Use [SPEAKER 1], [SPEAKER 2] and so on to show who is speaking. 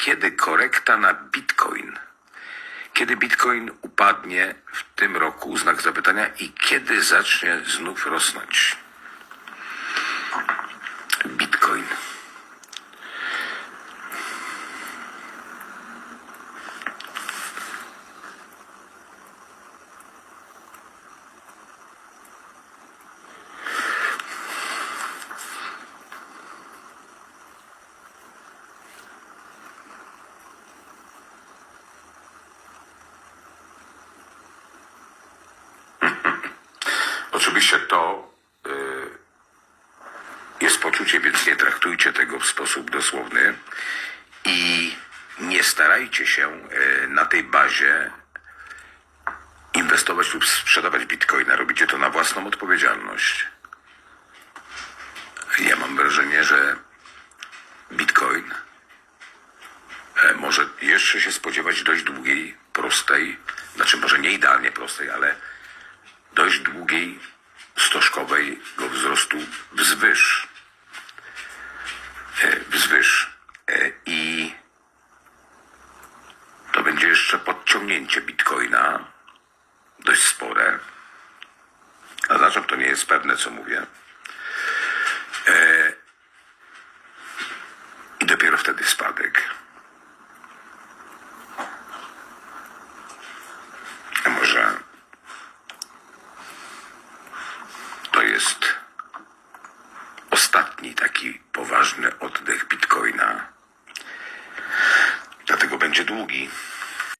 [SPEAKER 1] kiedy korekta na bitcoin? Kiedy bitcoin upadnie w tym roku, znak zapytania, i kiedy zacznie znów rosnąć? Bitcoin. Oczywiście to y, jest poczucie, więc nie traktujcie tego w sposób dosłowny i nie starajcie się y, na tej bazie inwestować lub sprzedawać bitcoina. Robicie to na własną odpowiedzialność. Ja mam wrażenie, że bitcoin e, może jeszcze się spodziewać dość długiej, prostej, znaczy może nie idealnie prostej, ale dość długiej stożkowego wzrostu wzwyż. E, wzwyż. E, I to będzie jeszcze podciągnięcie bitcoina, dość spore. A zaznaczam, to nie jest pewne, co mówię. E, I dopiero wtedy spadł. jest ostatni taki poważny oddech Bitcoina. Dlatego będzie długi.